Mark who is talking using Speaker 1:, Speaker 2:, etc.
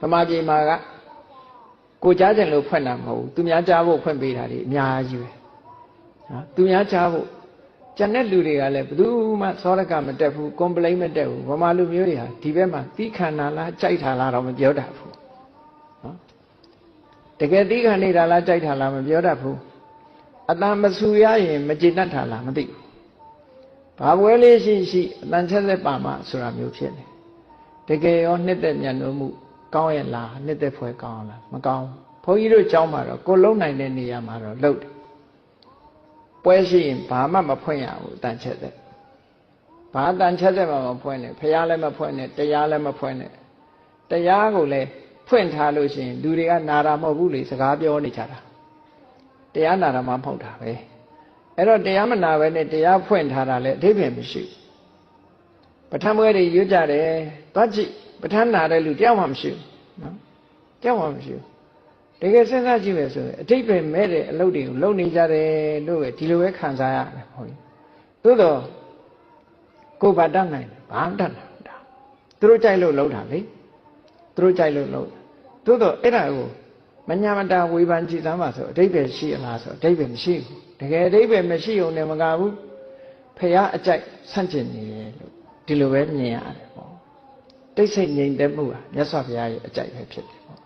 Speaker 1: ဗမာပြည်မှာကကိုကြားကျင်လို့ဖွင့်တာမဟုတ်ဘူးသူများကြားဖို့ဖွင့်ပေးတာဒီအများကြီးပဲနော်သူများကြားဖို့ကျန်တဲ့လူတွေကလည်းဘယ်သူမှသောရကမတက်ဘူးကွန်ပလိန်မတက်ဘူးဗမာလူမျိုးတွေဟာဒီဘက်မှာသီးခံတာလားကြိုက်တာလားတော့မပြောတတ်ဘူးနော်တကယ်သီးခံနေတာလားကြိုက်တာလားမပြောတတ်ဘူးအတန်မဆူရရင်မကျေနပ်တာလားမသိဘူးဘာပွဲလေးရှိရှိအတန်ချက်သက်ပါမှဆိုတာမျိုးဖြစ်နေတကယ်ရောနှစ်သက်မြတ်လို့မှု ကောင်းရဲ့လားနှစ်သက်ဖွယ်ကောင်းလားမကောင်းဘုန်းကြီးတို့ကျောင်းမှာတော့ကိုလုံးနိုင်တဲ့နေရာမှာတော့လုပ်တယ်ပွဲရှိရင်ဘာမှမဖွင့်ရဘူးအတန်ချက်သက်ဘာအတန်ချက်သက်မှမဖွင့်နဲ့ဖះလည်းမဖွင့်နဲ့တရားလည်းမဖွင့်နဲ့တရားကိုလည်းဖွင့်ထားလို့ရှိရင်လူတွေကနာတာမဟုတ်ဘူးလေစကားပြောနေကြတာတရားနာတာမှမဟုတ်တာပဲအဲ့တော့တရားမနာပဲနဲ့တရားဖွင့်ထားတာလည်းအဓိပ္ပာယ်မရှိဘူးပဋ္ဌာန်းပွဲတွေရွတ်ကြတယ်သွားကြည့် ပဋ္ဌာန်းနာတဲ့လူတယောက်မှမရှိဘူးနော်တယောက်မှမရှိဘူးတကယ်စဉ်းစားကြည့်မယ်ဆိုရင်အတိတ်ပဲမဲ့တဲ့အလုပ်တွေကိုလုပ်နေကြတယ်လို့ပဲဒီလိုပဲခံစားရတယ်ဟုတ်ပြီသို့တော့ကိုယ်ဘာတတ်နိုင်လဲဘာတတ်နိုင်တာသူတို့ကြိုက်လို့လုပ်တာလေသူတို့ကြိုက်လို့လုပ်သို့တော့အဲ့ဒါကိုမညာမတာဝေဖန်ကြည့်သမ်းပါဆိုအတိတ်ပဲရှိရလားဆိုအတိတ်ပဲမရှိဘူးတကယ်အတိတ်ပဲမရှိုံနဲ့မကဘူးဖះအကြိုက်ဆန့်ကျင်နေတယ်လို့ဒီလိုပဲမြင်ရတယ်ပေါ့ တိတ်ဆိတ်ငြိမ်သက်မှုဟာမြတ်စွာဘုရားရဲ့အကြိုက်ပဲဖြစ်တယ်ပေါ့